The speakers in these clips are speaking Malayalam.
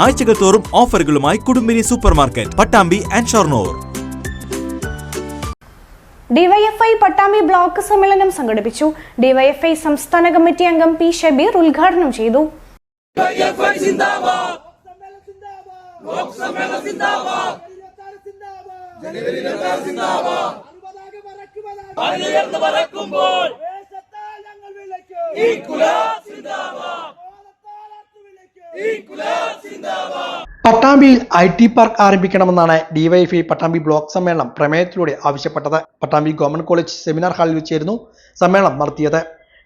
ആഴ്ചകൾ തോറും ഓഫറുകളുമായി Kudumbini super market Pattambi and Shoranur. DYFI Pattambi block സമ്മേളനം സംഘടിപ്പിച്ചു. ഡിവൈഎഫ്ഐ സംസ്ഥാന കമ്മിറ്റി അംഗം പി ഷബീർ ഉദ്ഘാടനം ചെയ്തു. പട്ടാമ്പിയിൽ ഐ ടി പാർക്ക് ആരംഭിക്കണമെന്നാണ് ഡിവൈഎഫ്ഐ പട്ടാമ്പി ബ്ലോക്ക് സമ്മേളനം പ്രമേയത്തിലൂടെ ആവശ്യപ്പെട്ടത്. പട്ടാമ്പി ഗവൺമെന്റ് കോളേജ് സെമിനാർ ഹാളിൽ വെച്ചായിരുന്നു സമ്മേളനം നടത്തിയത്.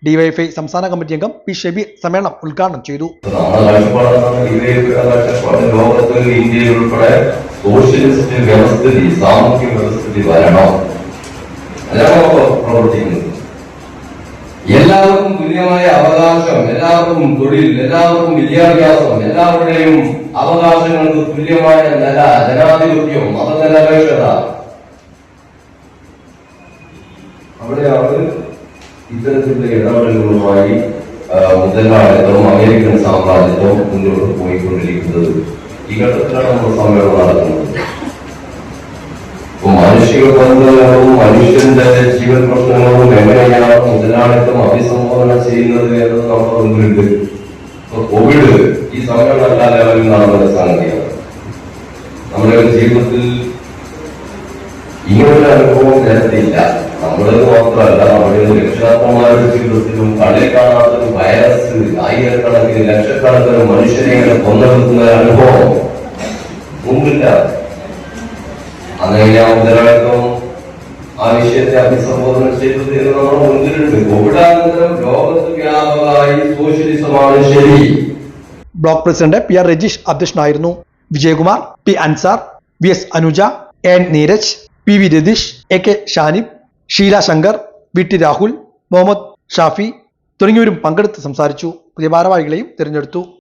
ഡിവൈഎഫ്ഐ സംസ്ഥാന കമ്മിറ്റി അംഗം പി ഷബീർ സമ്മേളനം ഉദ്ഘാടനം ചെയ്തു. സോഷ്യലിസ്റ്റ് വ്യവസ്ഥിതി സാമൂഹ്യ വ്യവസ്ഥിതി വരണം. പ്രവർത്തിക്കുന്നത്. എല്ലാവർക്കും തുല്യമായ അവകാശം എല്ലാവർക്കും തൊഴിൽ എല്ലാവർക്കും വിദ്യാഭ്യാസം എല്ലാവരുടെയും അവകാശങ്ങൾക്ക് തുല്യമായ നില ജനാധിപത്യം മതനിരപേക്ഷത. അവിടെയാണ് ഇത്തരത്തിലുള്ള ഇടപെടലുകളുമായി മുതലാളിത്തവും അമേരിക്കൻ സാമ്രാജ്യത്വം മുന്നോട്ട് പോയിക്കൊണ്ടിരിക്കുന്നത് ഈ ഘട്ടത്തിലാണ് നമ്മൾ സമ്മേളനം നടക്കുന്നത് മാനുഷിക ബന്ധങ്ങളും മനുഷ്യന്റെ ജീവൻ പ്രശ്നങ്ങളും എങ്ങനെയാണ് മുതലാളിത്തം അഭിസംബോധന ചെയ്യുന്നത് എന്ന് നമ്മുടെ മുമ്പിലുണ്ട്. കോവിഡ് ഈ സമയം നല്ല ലെവലിൽ നടന്ന സംഗതിയാണ് നമ്മുടെ ജീവിതത്തിൽ ഇങ്ങനൊരു അനുഭവം നേരത്തില്ല. നമ്മളത് മാത്രമല്ല നമ്മുടെ രക്ഷാത്മമാരുടെ ജീവിതത്തിലും കളി കാണാത്തൊരു വൈറസ് ആയിരക്കണക്കിന് ലക്ഷക്കണക്കിന് മനുഷ്യരെ കൊന്നെടുക്കുന്ന അനുഭവം മുമ്പില്ല. അങ്ങനെ ആ മുതലാളിത്തം ആവശ്യത്തെ അഭിസംബോധന ചെയ്തത് എന്ന് നമ്മുടെ മുൻപിലുണ്ട്. കോവിഡാനന്തരം ലോകത്ത് വ്യാപകമായി സോഷ്യലിസമാണ്. ശരി. Block president P R Rajeesh അധ്യക്ഷനായിരുന്നു. Vijayakumar P Ansar V S Anuja N Neeraj P V Ratheesh A K Shanib Sheela Shankar V T Rahul Muhammad Shafi തുടങ്ങിയവരും പങ്കെടുത്ത് സംസാരിച്ചു. പുതിയ ഭാരവാഹികളെയും തിരഞ്ഞെടുത്തു.